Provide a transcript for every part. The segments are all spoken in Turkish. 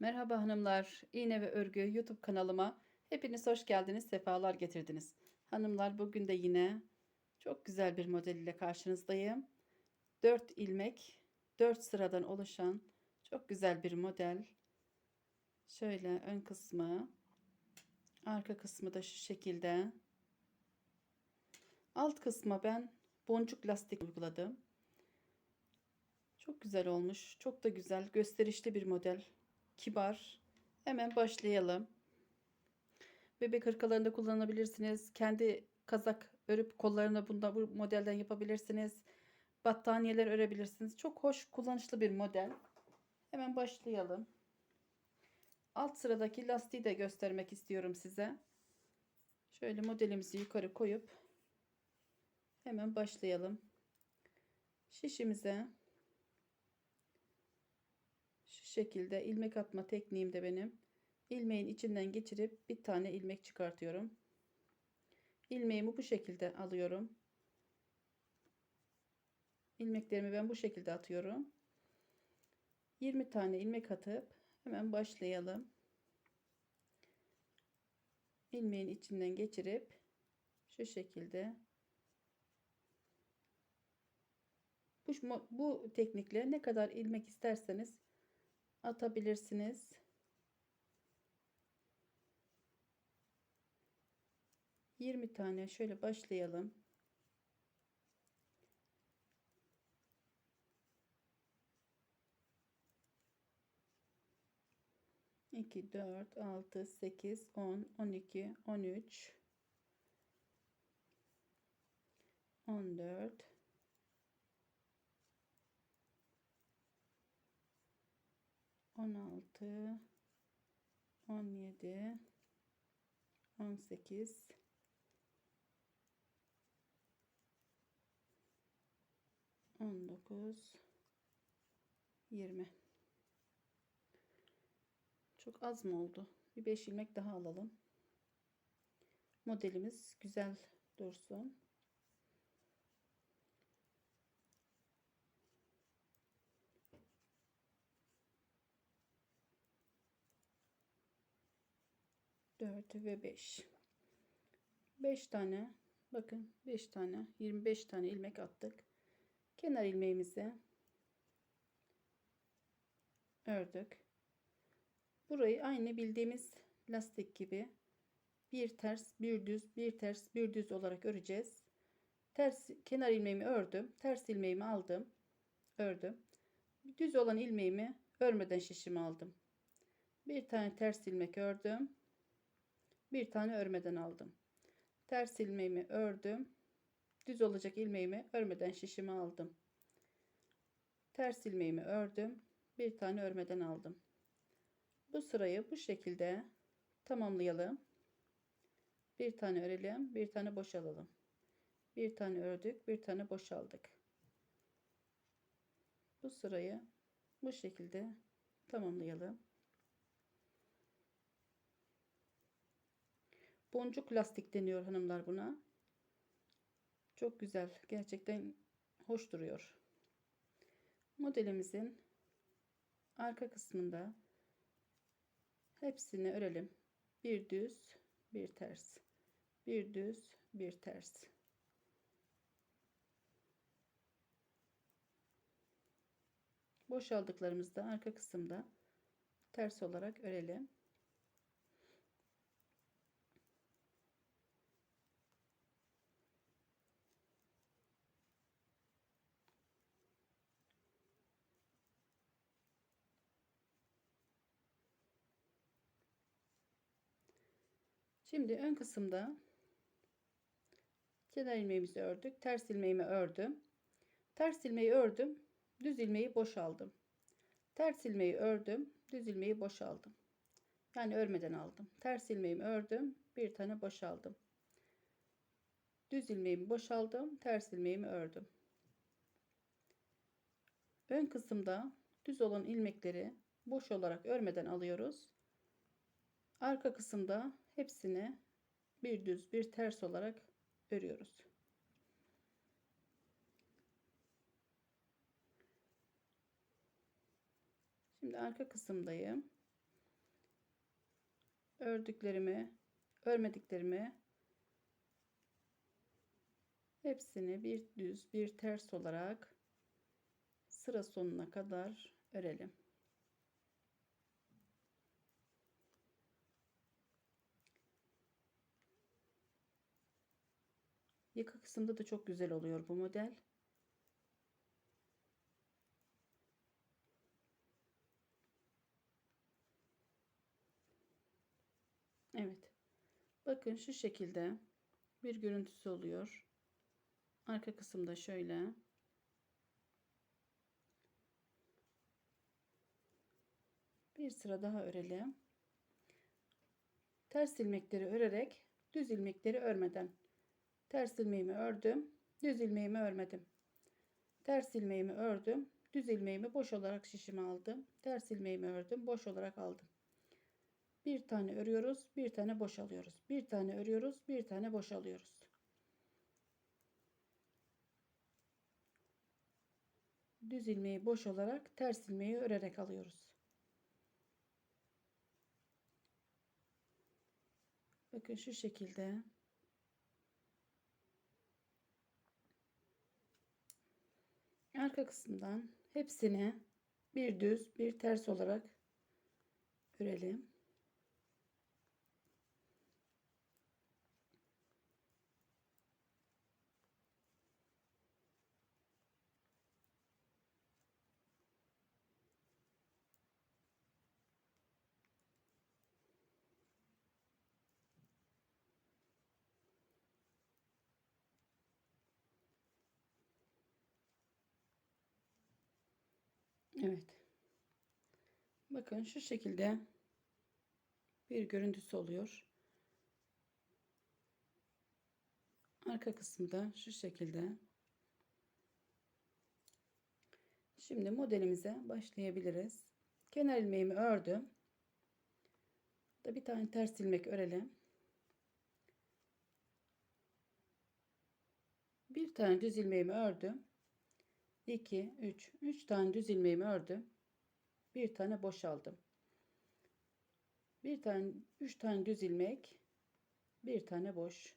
Merhaba hanımlar, İğne ve Örgü YouTube kanalıma hepiniz hoş geldiniz, sefalar getirdiniz. Hanımlar bugün de yine çok güzel bir model ile karşınızdayım. 4 ilmek, 4 sıradan oluşan çok güzel bir model. Şöyle ön kısmı, arka kısmı da şu şekilde. Alt kısma ben boncuk lastik uyguladım. Çok güzel olmuş. Çok da güzel, gösterişli bir model kibar. Hemen başlayalım. Bebek hırkalarında kullanabilirsiniz. Kendi kazak örüp kollarına bunda bu modelden yapabilirsiniz. Battaniyeler örebilirsiniz. Çok hoş, kullanışlı bir model. Hemen başlayalım. Alt sıradaki lastiği de göstermek istiyorum size. Şöyle modelimizi yukarı koyup hemen başlayalım. Şişimize şekilde ilmek atma tekniğim de benim. İlmeğin içinden geçirip bir tane ilmek çıkartıyorum. İlmeğimi bu şekilde alıyorum. İlmeklerimi ben bu şekilde atıyorum. 20 tane ilmek atıp hemen başlayalım. İlmeğin içinden geçirip şu şekilde bu, bu teknikle ne kadar ilmek isterseniz atabilirsiniz. Yirmi tane şöyle başlayalım. İki, dört, altı, sekiz, on, on iki, on üç, on dört, 16 17 18 19 20 Çok az mı oldu? Bir 5 ilmek daha alalım. Modelimiz güzel dursun. 4 ve 5. 5 tane bakın 5 tane 25 tane ilmek attık. Kenar ilmeğimizi ördük. Burayı aynı bildiğimiz lastik gibi bir ters, bir düz, bir ters, bir düz olarak öreceğiz. Ters kenar ilmeğimi ördüm. Ters ilmeğimi aldım. Ördüm. Düz olan ilmeğimi örmeden şişimi aldım. Bir tane ters ilmek ördüm bir tane örmeden aldım. Ters ilmeğimi ördüm. Düz olacak ilmeğimi örmeden şişimi aldım. Ters ilmeğimi ördüm. Bir tane örmeden aldım. Bu sırayı bu şekilde tamamlayalım. Bir tane örelim, bir tane boşalalım. Bir tane ördük, bir tane boşaldık. Bu sırayı bu şekilde tamamlayalım. Boncuk lastik deniyor hanımlar buna. Çok güzel. Gerçekten hoş duruyor. Modelimizin arka kısmında hepsini örelim. Bir düz, bir ters. Bir düz, bir ters. Boşaldıklarımızda arka kısımda ters olarak örelim. Şimdi ön kısımda kenar ilmeğimizi ördük. Ters ilmeğimi ördüm. Ters ilmeği ördüm. Düz ilmeği boşaldım. Ters ilmeği ördüm. Düz ilmeği boşaldım. Yani örmeden aldım. Ters ilmeğimi ördüm. Bir tane boşaldım. Düz ilmeğimi boşaldım. Ters ilmeğimi ördüm. Ön kısımda düz olan ilmekleri boş olarak örmeden alıyoruz. Arka kısımda hepsini bir düz bir ters olarak örüyoruz. Şimdi arka kısımdayım. ördüklerimi, örmediklerimi hepsini bir düz, bir ters olarak sıra sonuna kadar örelim. Kısımda da çok güzel oluyor bu model. Evet. Bakın şu şekilde bir görüntüsü oluyor. Arka kısımda şöyle. Bir sıra daha örelim. Ters ilmekleri örerek düz ilmekleri örmeden ters ilmeğimi ördüm, düz ilmeğimi örmedim. Ters ilmeğimi ördüm, düz ilmeğimi boş olarak şişime aldım. Ters ilmeğimi ördüm, boş olarak aldım. Bir tane örüyoruz, bir tane boş alıyoruz. Bir tane örüyoruz, bir tane boş alıyoruz. Düz ilmeği boş olarak ters ilmeği örerek alıyoruz. Bakın şu şekilde. Arka kısımdan hepsini bir düz bir ters olarak örelim. Evet. Bakın şu şekilde bir görüntüsü oluyor. Arka kısımda şu şekilde. Şimdi modelimize başlayabiliriz. Kenar ilmeğimi ördüm. Da bir tane ters ilmek örelim. Bir tane düz ilmeğimi ördüm. 2 3 3 tane düz ilmeğimi ördüm. Bir tane boşaldım. Bir tane 3 tane düz ilmek, bir tane boş.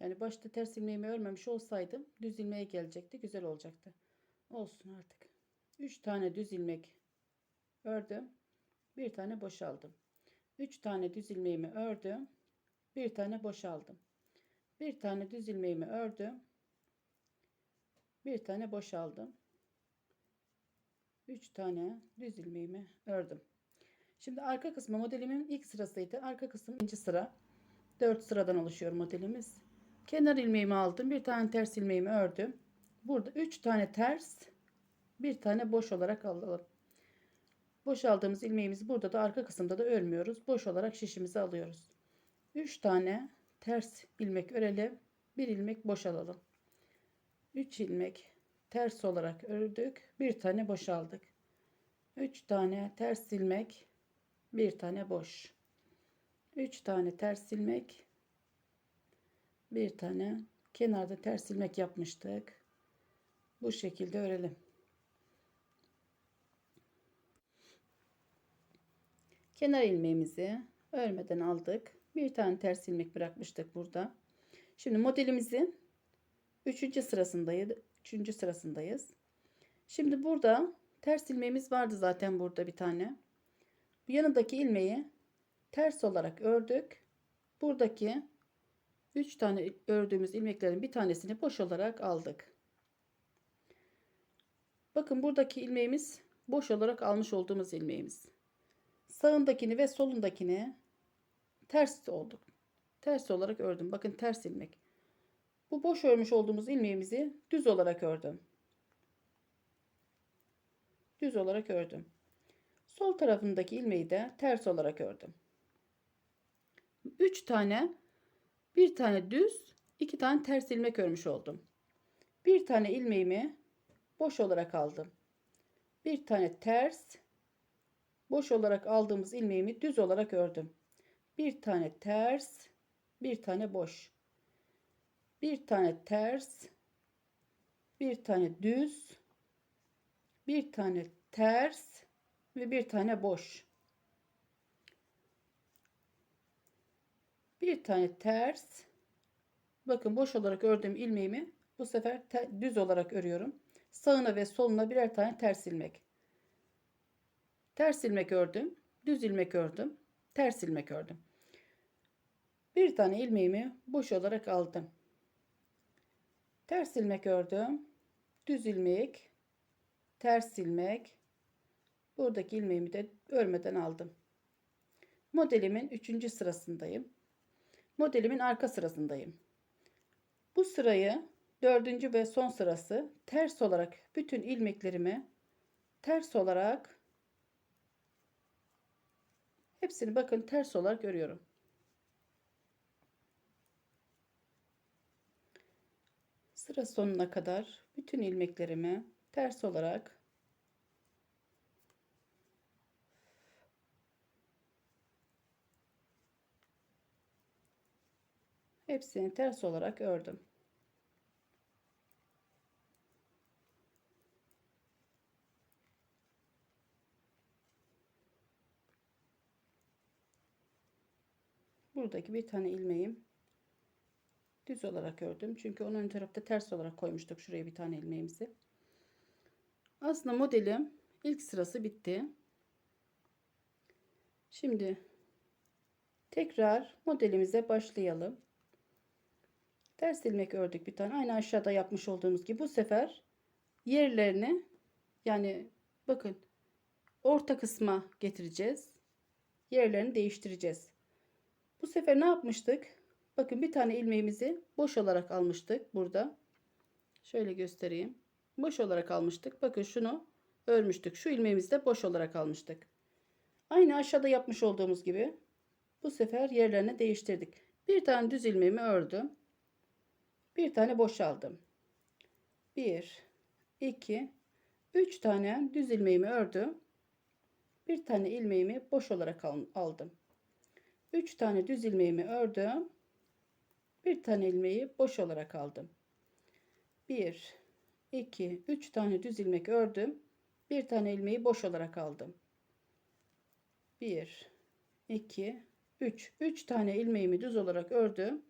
Yani başta ters ilmeğimi örmemiş olsaydım düz ilmeğe gelecekti. Güzel olacaktı. Olsun artık. 3 tane düz ilmek ördüm. Bir tane boşaldım. 3 tane düz ilmeğimi ördüm. Bir tane boşaldım. Bir tane düz ilmeğimi ördüm bir tane boşaldım. 3 tane düz ilmeğimi ördüm. Şimdi arka kısmı modelimin ilk sırasıydı. Arka kısım ikinci sıra. 4 sıradan oluşuyor modelimiz. Kenar ilmeğimi aldım. Bir tane ters ilmeğimi ördüm. Burada 3 tane ters, bir tane boş olarak alalım. Boş aldığımız ilmeğimizi burada da arka kısımda da örmüyoruz. Boş olarak şişimizi alıyoruz. 3 tane ters ilmek örelim. Bir ilmek boş alalım. 3 ilmek ters olarak ördük. Bir tane boşaldık. 3 tane ters ilmek, bir tane boş. 3 tane ters ilmek, bir tane kenarda ters ilmek yapmıştık. Bu şekilde örelim. Kenar ilmeğimizi örmeden aldık. Bir tane ters ilmek bırakmıştık burada. Şimdi modelimizin Üçüncü sırasındayız. Üçüncü sırasındayız. Şimdi burada ters ilmeğimiz vardı zaten burada bir tane. Bu yanındaki ilmeği ters olarak ördük. Buradaki 3 tane ördüğümüz ilmeklerin bir tanesini boş olarak aldık. Bakın buradaki ilmeğimiz boş olarak almış olduğumuz ilmeğimiz. Sağındakini ve solundakini ters olduk. Ters olarak ördüm. Bakın ters ilmek. Bu boş örmüş olduğumuz ilmeğimizi düz olarak ördüm. Düz olarak ördüm. Sol tarafındaki ilmeği de ters olarak ördüm. 3 tane bir tane düz, iki tane ters ilmek örmüş oldum. Bir tane ilmeğimi boş olarak aldım. Bir tane ters, boş olarak aldığımız ilmeğimi düz olarak ördüm. Bir tane ters, bir tane boş bir tane ters bir tane düz bir tane ters ve bir tane boş Bir tane ters. Bakın boş olarak ördüğüm ilmeğimi bu sefer düz olarak örüyorum. Sağına ve soluna birer tane ters ilmek. Ters ilmek ördüm. Düz ilmek ördüm. Ters ilmek ördüm. Bir tane ilmeğimi boş olarak aldım. Ters ilmek ördüm. Düz ilmek, ters ilmek. Buradaki ilmeğimi de örmeden aldım. Modelimin 3. sırasındayım. Modelimin arka sırasındayım. Bu sırayı dördüncü ve son sırası ters olarak bütün ilmeklerimi ters olarak hepsini bakın ters olarak örüyorum. Sıra sonuna kadar bütün ilmeklerimi ters olarak hepsini ters olarak ördüm. Buradaki bir tane ilmeğim düz olarak ördüm. Çünkü onun ön tarafta ters olarak koymuştuk şuraya bir tane ilmeğimizi. Aslında modelim ilk sırası bitti. Şimdi tekrar modelimize başlayalım. Ters ilmek ördük bir tane. Aynı aşağıda yapmış olduğumuz gibi bu sefer yerlerini yani bakın orta kısma getireceğiz. Yerlerini değiştireceğiz. Bu sefer ne yapmıştık? Bakın bir tane ilmeğimizi boş olarak almıştık burada. Şöyle göstereyim. Boş olarak almıştık. Bakın şunu örmüştük. Şu ilmeğimizi de boş olarak almıştık. Aynı aşağıda yapmış olduğumuz gibi bu sefer yerlerini değiştirdik. Bir tane düz ilmeğimi ördüm. Bir tane boş aldım. 1 2 3 tane düz ilmeğimi ördüm. Bir tane ilmeğimi boş olarak aldım. 3 tane düz ilmeğimi ördüm. Bir tane ilmeği boş olarak aldım. 1 2 3 tane düz ilmek ördüm. Bir tane ilmeği boş olarak aldım. 1 2 3 3 tane ilmeğimi düz olarak ördüm.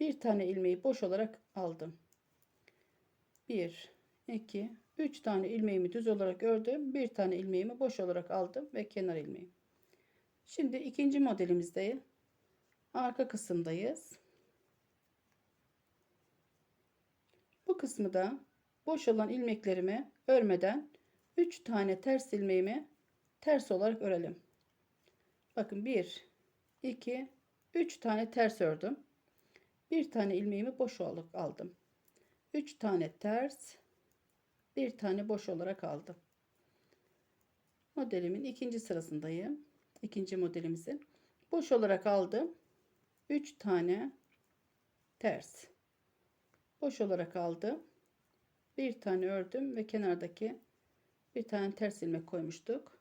Bir tane ilmeği boş olarak aldım. 1 2 3 tane ilmeğimi düz olarak ördüm. Bir tane ilmeğimi boş olarak aldım ve kenar ilmeği. Şimdi ikinci modelimizde arka kısımdayız. Bu kısmı da boş olan ilmeklerimi örmeden 3 tane ters ilmeğimi ters olarak örelim. Bakın 1 2 3 tane ters ördüm. Bir tane ilmeğimi boş olarak aldım. 3 tane ters, bir tane boş olarak aldım. Modelimin ikinci sırasındayım. İkinci modelimizi boş olarak aldım. 3 tane ters. Boş olarak aldım. Bir tane ördüm ve kenardaki bir tane ters ilmek koymuştuk.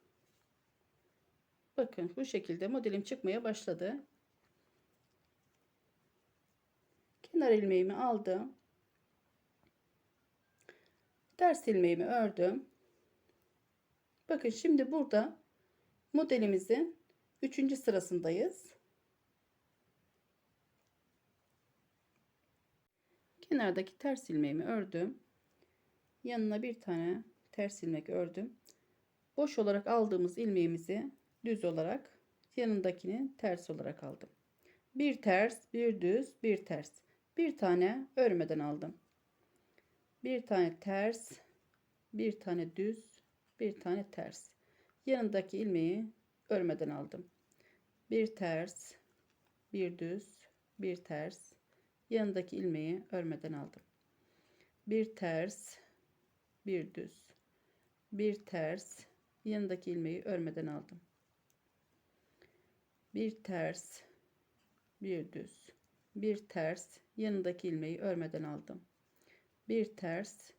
Bakın bu şekilde modelim çıkmaya başladı. Kenar ilmeğimi aldım. Ters ilmeğimi ördüm. Bakın şimdi burada modelimizin 3. sırasındayız. Kenardaki ters ilmeğimi ördüm. Yanına bir tane ters ilmek ördüm. Boş olarak aldığımız ilmeğimizi düz olarak yanındakini ters olarak aldım. Bir ters, bir düz, bir ters. Bir tane örmeden aldım. Bir tane ters, bir tane düz, bir tane ters. Yanındaki ilmeği örmeden aldım. Bir ters, bir düz, bir ters. Yanındaki ilmeği örmeden aldım. Bir ters, bir düz, bir ters. Yanındaki ilmeği örmeden aldım. Bir ters, bir düz, bir ters. Yanındaki ilmeği örmeden aldım. Bir ters,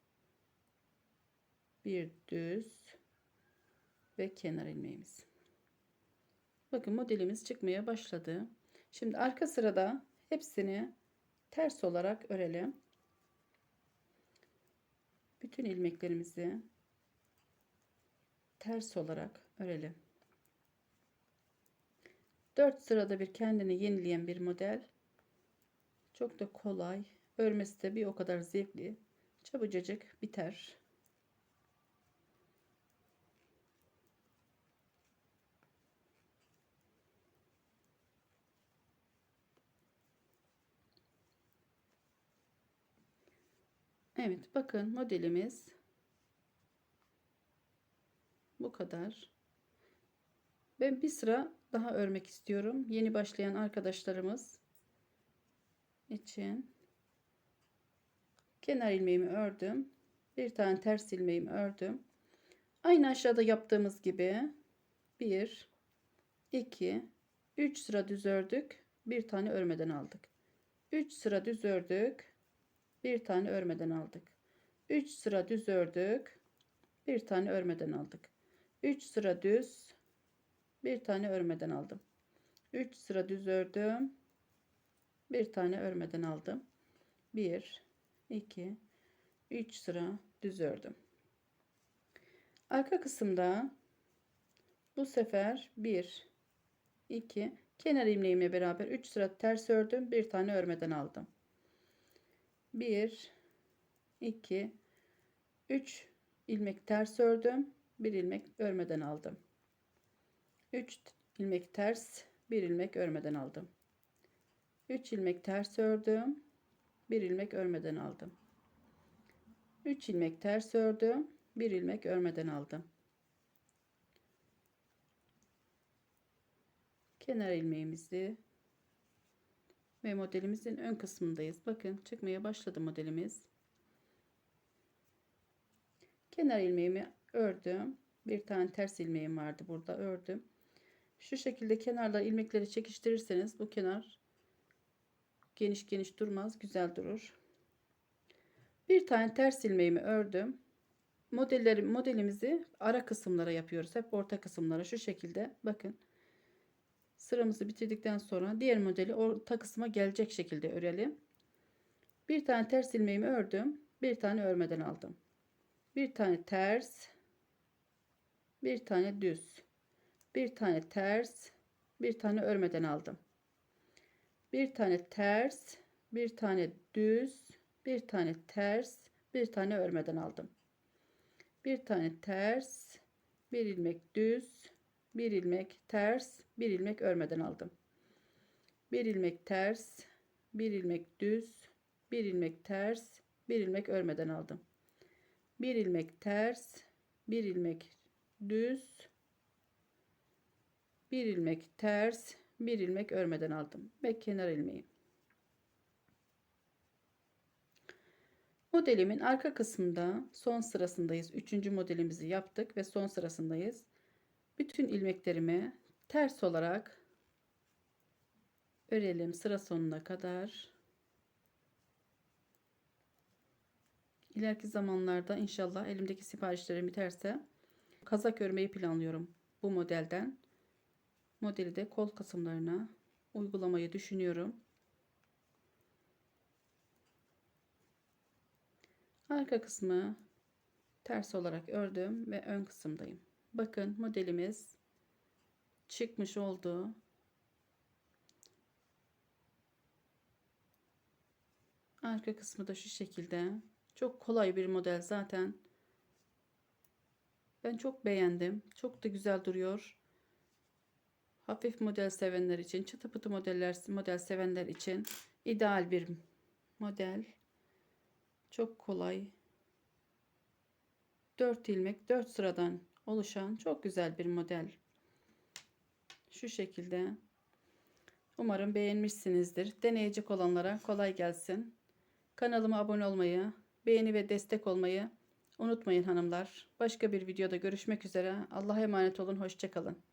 bir düz ve kenar ilmeğimiz. Bakın modelimiz çıkmaya başladı. Şimdi arka sırada hepsini ters olarak örelim. Bütün ilmeklerimizi ters olarak örelim. 4 sırada bir kendini yenileyen bir model. Çok da kolay. Örmesi de bir o kadar zevkli. Çabucacık biter. Evet bakın modelimiz bu kadar. Ben bir sıra daha örmek istiyorum. Yeni başlayan arkadaşlarımız için kenar ilmeğimi ördüm. Bir tane ters ilmeğimi ördüm. Aynı aşağıda yaptığımız gibi 1 2 3 sıra düz ördük. Bir tane örmeden aldık. 3 sıra düz ördük. Bir tane örmeden aldık. 3 sıra düz ördük. Bir tane örmeden aldık. 3 sıra düz bir tane örmeden aldım. 3 sıra düz ördüm. Bir tane örmeden aldım. 1 2 3 sıra düz ördüm. Arka kısımda bu sefer 1 2 kenar ilmeğimle beraber 3 sıra ters ördüm. Bir tane örmeden aldım. 1 2 3 ilmek ters ördüm. 1 ilmek örmeden aldım. 3 ilmek ters, 1 ilmek örmeden aldım. 3 ilmek ters ördüm. 1 ilmek örmeden aldım. 3 ilmek ters ördüm. 1 ilmek örmeden aldım. Kenar ilmeğimizi ve modelimizin ön kısmındayız. Bakın çıkmaya başladı modelimiz. Kenar ilmeğimi ördüm. Bir tane ters ilmeğim vardı burada ördüm. Şu şekilde kenarlar ilmekleri çekiştirirseniz bu kenar geniş geniş durmaz, güzel durur. Bir tane ters ilmeğimi ördüm. Modelleri, modelimizi ara kısımlara yapıyoruz. Hep orta kısımlara şu şekilde. Bakın. Sıramızı bitirdikten sonra diğer modeli orta kısma gelecek şekilde örelim. Bir tane ters ilmeğimi ördüm. Bir tane örmeden aldım. Bir tane ters. Bir tane düz bir tane ters bir tane örmeden aldım bir tane ters bir tane düz bir tane ters bir tane örmeden aldım bir tane ters bir ilmek düz bir ilmek ters bir ilmek örmeden aldım. Bir ilmek ters bir ilmek düz bir ilmek ters bir ilmek örmeden aldım. Bir ilmek ters bir ilmek düz bir ilmek ters bir ilmek örmeden aldım ve kenar ilmeği. Modelimin arka kısmında son sırasındayız. Üçüncü modelimizi yaptık ve son sırasındayız bütün ilmeklerimi ters olarak örelim sıra sonuna kadar ileriki zamanlarda inşallah elimdeki siparişlerim biterse kazak örmeyi planlıyorum bu modelden modeli de kol kısımlarına uygulamayı düşünüyorum. Arka kısmı ters olarak ördüm ve ön kısımdayım. Bakın modelimiz çıkmış oldu. Arka kısmı da şu şekilde. Çok kolay bir model zaten. Ben çok beğendim. Çok da güzel duruyor. Hafif model sevenler için, çıtı pıtı modeller, model sevenler için ideal bir model. Çok kolay. 4 ilmek, 4 sıradan oluşan çok güzel bir model. Şu şekilde. Umarım beğenmişsinizdir. Deneyecek olanlara kolay gelsin. Kanalıma abone olmayı, beğeni ve destek olmayı unutmayın hanımlar. Başka bir videoda görüşmek üzere. Allah'a emanet olun. Hoşçakalın.